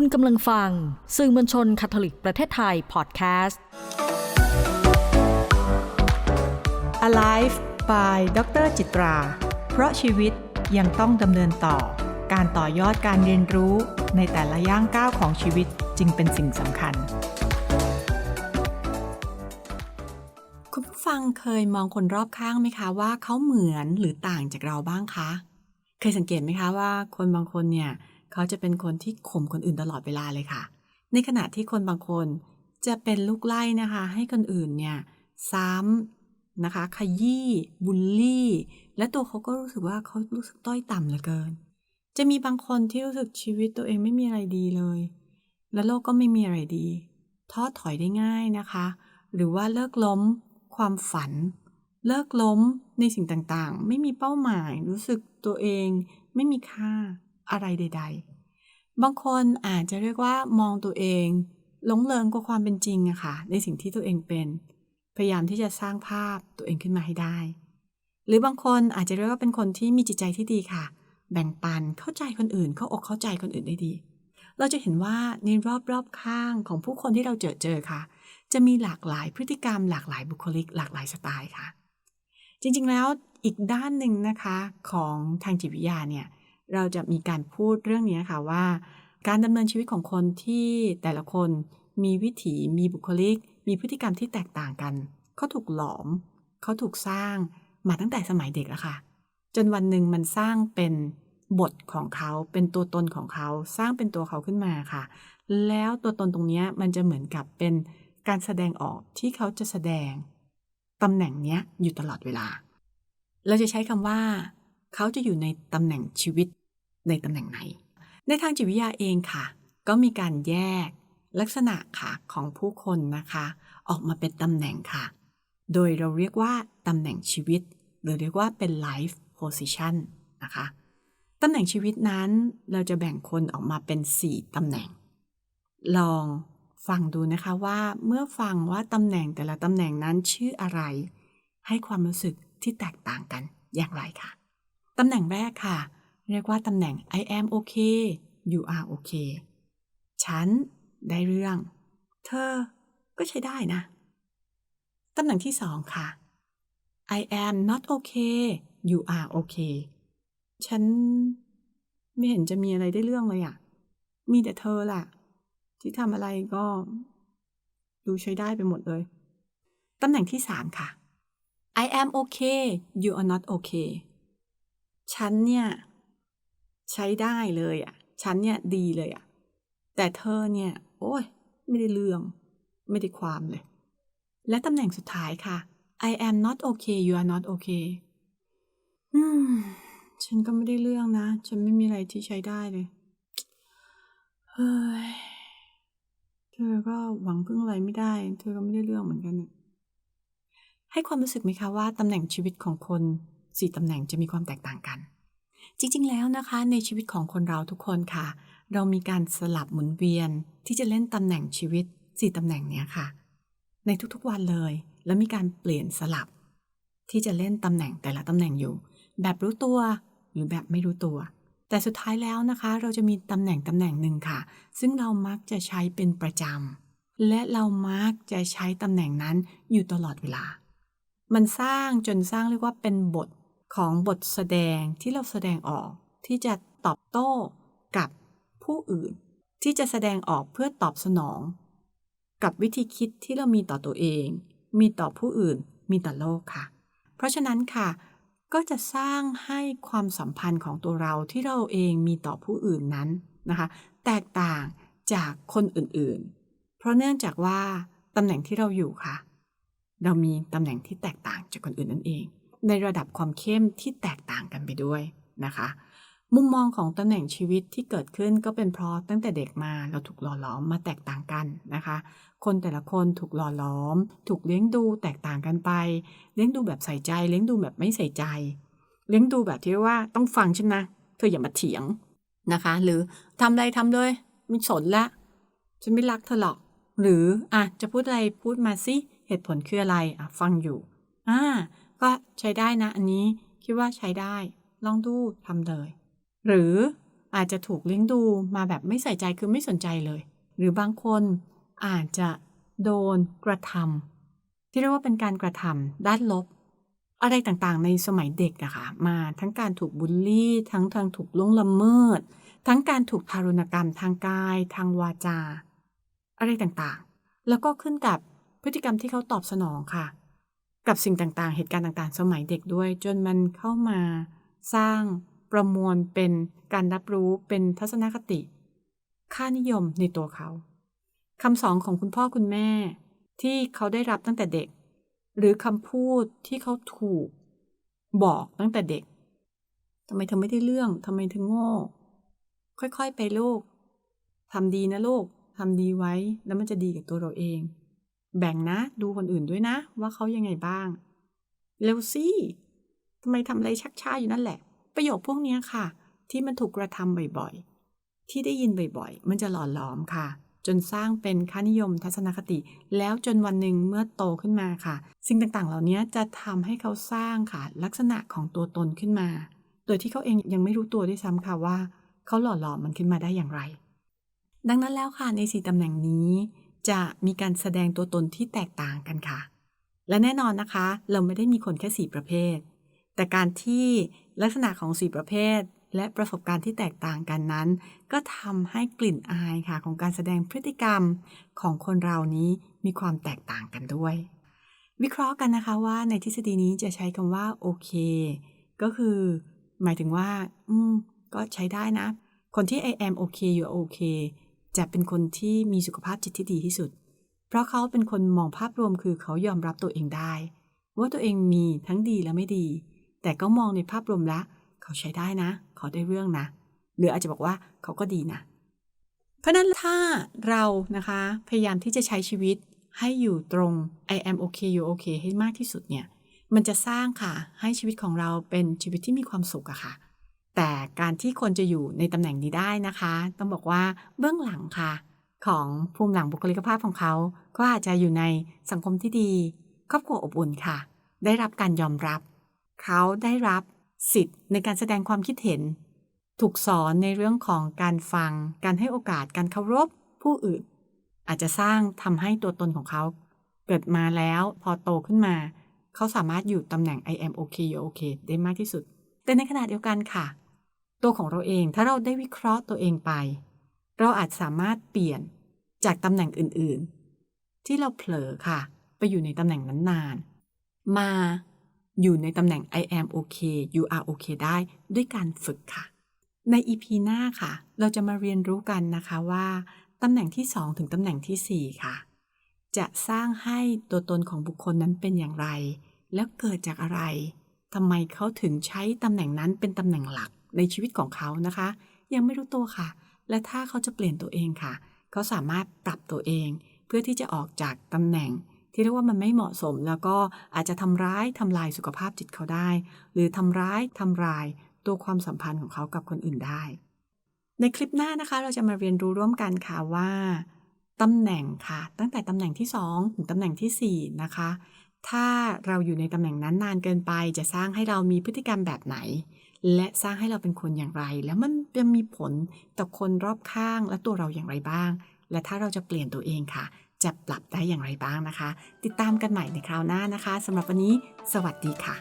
คุณกำลังฟัง สื่อมวลชนคาทอลิกประเทศไทยพอดแคสต์ Alive by ดรจิตรา เพราะชีวิตยังต้องดำเนินต่อ การต่อยอดการเรียนรู้ในแต่ละย่างก้าวของชีวิตจึงเป็นสิ่งสำคัญ คุณผู้ฟังเคยมองคนรอบข้างไหมคะว่าเขาเหมือนหรือต่างจากเราบ้างคะ เคยสังเกตไหมคะว่าคนบางคนเนี่ย เขาจะเป็นคนที่ข่มคนอื่นตลอดเวลาเลยค่ะ ในขณะที่คนบางคนจะเป็นลูกไล่นะคะ ให้คนอื่นเนี่ยซ้ำนะคะ ขยี้บูลลี่ และตัวเขาก็รู้สึกว่าเขารู้สึกต้อยต่ำเหลือเกิน จะมีบางคนที่รู้สึกชีวิตตัวเองไม่มีอะไรดีเลย และโลกก็ไม่มีอะไรดีท้อถอยได้ง่ายนะคะ หรือว่าเลิกล้มความฝัน เลิกล้มในสิ่งต่างๆ ไม่มีเป้าหมายรู้สึกตัวเอง ไม่มีค่าอะไรใด ๆ บางคนอาจจะเรียกว่ามองตัวเองหลงเลิงกว่าความเป็นจริงอะค่ะ ในสิ่งที่ตัวเองเป็น พยายามที่จะสร้างภาพตัวเองขึ้นมาให้ได้ หรือบางคนอาจจะเรียกว่าเป็นคนที่มีจิตใจที่ดีค่ะ แบ่งปันเข้าใจคนอื่น เข้าอกเข้าใจคนอื่นได้ดี เราจะเห็นว่าในรอบๆข้างของผู้คนที่เราเจอเจอค่ะ จะมีหลากหลายพฤติกรรม หลากหลายบุคลิก หลากหลายสไตล์ค่ะ จริงๆแล้วอีกด้านหนึ่งนะคะของทางจิตวิทยาเนี่ย เราจะมีการพูดเรื่องนี้ค่ะว่า การดำเนินชีวิตของคนที่แต่ละคนมีวิถีมีบุคลิก มีพฤติกรรมที่แตกต่างกัน เขาถูกหลอม เขาถูกสร้างมาตั้งแต่สมัยเด็กแล้วค่ะ จนวันหนึ่งมันสร้างเป็นบทของเขาเป็นตัวตนของเขาสร้างเป็นตัวเขาขึ้นมาค่ะ แล้วตัวตนตรงนี้มันจะเหมือนกับเป็นการแสดงออกที่เขาจะแสดงตำแหน่งเนี้ยอยู่ตลอดเวลา เราจะใช้คำว่า เขาจะอยู่ในตำแหน่งชีวิต ในตำแหน่งไหน ในทางจิตวิทยาเองค่ะ ก็มีการแยกลักษณะค่ะของผู้คนนะคะ ออกมาเป็นตำแหน่งค่ะ โดยเราเรียกว่าตำแหน่งชีวิต หรือเรียกว่าเป็น life position นะคะตำแหน่งชีวิตนั้นเราจะแบ่งคนออกมาเป็น 4ตำแหน่ง ลองฟังดูนะคะว่าเมื่อฟังว่าตำแหน่งแต่ละตำแหน่งนั้นชื่ออะไร ให้ความรู้สึกที่แตกต่างกันอย่างไรค่ะตำแหน่งแรกค่ะ เรียกว่าตำแหน่ง I am okay you are okay ฉันได้เรื่อง เธอก็ใช้ได้นะ ตำแหน่งที่สองค่ะ I am not okay you are okay ฉันไม่เห็นจะมีอะไรได้เรื่องเลยอะมีแต่เธอแหละที่ทำอะไรก็ ดูใช้ได้ไปหมดเลย ตำแหน่งที่สามค่ะ I am okay you are not okay ฉันเนี่ย ใช้ได้เลยอะ่ะ ฉันเนี่ยดีเลยอะ่ะ แต่เธอเนี่ย โอ้ย ไม่ได้เรื่อง ไม่ได้ความเลย และตำแหน่งสุดท้ายค่ะ I am not okay you are not okay อืม ฉันก็ไม่ได้เรื่องนะ ฉันไม่มีอะไรที่ใช้ได้เลย เฮ้ย เธอก็หวังพึ่งอะไรไม่ได้ เธอก็ไม่ได้เรื่องเหมือนกันนะให้ความรู้สึกไหมคะว่าตำแหน่งชีวิตของคนสี่ตำแหน่งจะมีความแตกต่างกัน จริงๆ แล้วนะคะในชีวิตของคนเราทุกคนค่ะ เรามีการสลับหมุนเวียนที่จะเล่นตำแหน่งชีวิตสี่ตำแหน่งเนี้ยค่ะ ในทุกๆวันเลย แล้วมีการเปลี่ยนสลับ ที่จะเล่นตำแหน่งแต่ละตำแหน่งอยู่ แบบรู้ตัวหรือแบบไม่รู้ตัว แต่สุดท้ายแล้วนะคะ เราจะมีตำแหน่งตำแหน่งหนึ่งค่ะ ซึ่งเรามักจะใช้เป็นประจำและเรามักจะใช้ตำแหน่งนั้นอยู่ตลอดเวลา มันสร้างจนสร้างเรียกว่าเป็นบท ของบทแสดงที่เราแสดงออก ที่จะตอบโต้กับผู้อื่น ที่จะแสดงออกเพื่อตอบสนอง กับวิธีคิดที่เรามีต่อตัวเอง มีต่อผู้อื่น มีต่อโลกค่ะ เพราะฉะนั้นค่ะก็จะสร้างให้ความสัมพันธ์ของตัวเราที่เราเองมีต่อผู้อื่นนั้นนะคะ แตกต่างจากคนอื่นๆ เพราะเนื่องจากว่าตำแหน่งที่เราอยู่ค่ะ เรามีตำแหน่งที่แตกต่างจากคนอื่นนั่นเอง ในระดับความเข้มที่แตกต่างกันไปด้วยนะคะ มุมมองของตำแหน่งชีวิตที่เกิดขึ้นก็เป็นเพราะตั้งแต่เด็กมาเราถูกหล่อหลอมมาแตกต่างกันนะคะ คนแต่ละคนถูกหล่อหลอม ถูกเลี้ยงดูแตกต่างกันไป เลี้ยงดูแบบใส่ใจ เลี้ยงดูแบบไม่ใส่ใจ เลี้ยงดูแบบที่ว่าต้องฟังฉันนะเธออย่ามาเถียงนะคะ หรือทำอะไรทำเลยไม่สนละฉันไม่รักเธอหรอก หรืออะจะพูดอะไรพูดมาสิเหตุผลคืออะไรอะฟังอยู่อ่า ก็ใช้ได้นะ อันนี้คิดว่าใช้ได้ ลองดูทำเลย หรืออาจจะถูกเลี้ยงดูมาแบบไม่ใส่ใจคือไม่สนใจเลย หรือบางคนอาจจะโดนกระทำที่เรียกว่าเป็นการกระทำด้านลบ อะไรต่างๆ ในสมัยเด็กอะค่ะมาทั้งการถูกบูลลี่ ทั้งทางถูกล่วงละเมิด ทั้งการถูกทารุณกรรมทางกาย ทางวาจา อะไรต่างๆ แล้วก็ขึ้นกับพฤติกรรมที่เขาตอบสนองค่ะ กับสิ่งต่างๆ เหตุการณ์ต่างๆ สมัยเด็กด้วย จนมันเข้ามาสร้างประมวลเป็นการรับรู้เป็นทัศนคติ ค่านิยมในตัวเขาคำสอนของคุณพ่อคุณแม่ ที่เขาได้รับตั้งแต่เด็ก หรือคำพูดที่เขาถูก บอกตั้งแต่เด็กทำไมเธอไม่ได้เรื่องทำไมเธอโง่ ค่อยๆไปลูกทำดีนะลูกทำดีไว้แล้วมันจะดีกับตัวเราเอง แบ่งนะ ดูคนอื่นด้วยนะ ว่าเขายังไงบ้าง เร็วสิทำไมทำอะไรชักช้าอยู่นั่นแหละ ประโยคพวกเนี้ยค่ะ ที่มันถูกกระทำบ่อยๆ ที่ได้ยินบ่อยๆ มันจะหล่อหลอมค่ะ จนสร้างเป็นค่านิยมทัศนคติ แล้วจนวันหนึ่งเมื่อโตขึ้นมาค่ะ สิ่งต่างๆ เหล่านี้จะทำให้เขาสร้างค่ะ ลักษณะของตัวตนขึ้นมา โดยที่เขาเองยังไม่รู้ตัวด้วยซ้ำค่ะว่า เขาหล่อหลอมมันขึ้นมาได้อย่างไร ดังนั้นแล้วค่ะในสี่ตำแหน่งนี้ จะมีการแสดงตัวตนที่แตกต่างกันค่ะ และแน่นอนนะคะ เราไม่ได้มีคนแค่สี่ประเภท แต่การที่ลักษณะของสี่ประเภท และประสบการณ์ที่แตกต่างกันนั้น ก็ทำให้กลิ่นอายค่ะของการแสดงพฤติกรรมของคนเรานี้มีความแตกต่างกันด้วย วิเคราะห์กันนะคะว่าในทฤษฎีนี้จะใช้คำว่าโอเค ก็คือ หมายถึงว่า อืม ก็ใช้ได้นะ คนที่ I am okay you are okay จะเป็นคนที่มีสุขภาพจิตที่ดีที่สุด เพราะเขาเป็นคนมองภาพรวมคือเขายอมรับตัวเองได้ ว่าตัวเองมีทั้งดีและไม่ดี แต่ก็มองในภาพรวมแล้วเขาใช้ได้นะ เขาได้เรื่องนะ หรืออาจจะบอกว่าเขาก็ดีนะ เพราะฉะนั้นถ้าเรานะคะพยายามที่จะใช้ชีวิตให้อยู่ตรง I am okay you okay ให้มากที่สุดเนี่ย มันจะสร้างค่ะ ให้ชีวิตของเราเป็นชีวิตที่มีความสุขอะค่ะ แต่การที่คนจะอยู่ในตำแหน่งนี้ได้นะคะ ต้องบอกว่าเบื้องหลังค่ะ ของภูมิหลังบุคลิกภาพของเขา ก็อาจจะอยู่ในสังคมที่ดี ครอบครัวอบอุ่นค่ะ ได้รับการยอมรับ เขาได้รับสิทธิ์ในการแสดงความคิดเห็น ถูกสอนในเรื่องของการฟัง การให้โอกาสการเคารพผู้อื่น อาจจะสร้างทำให้ตัวตนของเขา เกิดมาแล้วพอโตขึ้นมา เขาสามารถอยู่ตำแหน่ง I am okay you okay ได้มากที่สุด แต่ในขณะเดียวกันค่ะ ตัวของเราเอง ถ้าเราได้วิเคราะห์ตัวเองไป เราอาจสามารถเปลี่ยนจากตำแหน่งอื่นๆ ที่เราเผลอค่ะ ไปอยู่ในตำแหน่งนั้นนาน มาอยู่ในตำแหน่ง I am okay you are okay ได้ด้วยการฝึกค่ะ ใน EP หน้าค่ะ เราจะมาเรียนรู้กันนะคะว่าตำแหน่งที่ 2 ถึงตำแหน่งทีสี่4 ค่ะ จะสร้างให้ตัวตนของบุคคลนั้นเป็นอย่างไร แล้วเกิดจากอะไรทำไมเขาถึงใช้ตำแหน่งนั้นเป็นตำแหน่งหลัก ในชีวิตของเขานะคะ ยังไม่รู้ตัวค่ะ และถ้าเขาจะเปลี่ยนตัวเองค่ะ เขาสามารถปรับตัวเอง เพื่อที่จะออกจากตำแหน่ง ที่เรียกว่ามันไม่เหมาะสม แล้วก็อาจจะทำร้ายทำลายสุขภาพจิตเขาได้ หรือทำร้ายทำลายตัวความสัมพันธ์ของเขากับคนอื่นได้ ในคลิปหน้านะคะ เราจะมาเรียนรู้ร่วมกันค่ะว่าตำแหน่งค่ะ ตั้งแต่ตำแหน่งที่ 2 ถึงตำแหน่งทีสี่4 นะคะ ถ้าเราอยู่ในตำแหน่งนั้นนานเกินไป จะสร้างให้เรามีพฤติกรรมแบบไหน และสร้างให้เราเป็นคนอย่างไร แล้วมันจะมีผลต่อคนรอบข้างและตัวเราอย่างไรบ้าง และถ้าเราจะเปลี่ยนตัวเองค่ะ จะปรับได้อย่างไรบ้างนะคะ ติดตามกันใหม่ในคราวหน้านะคะสำหรับวันนี้ สวัสดีค่ะ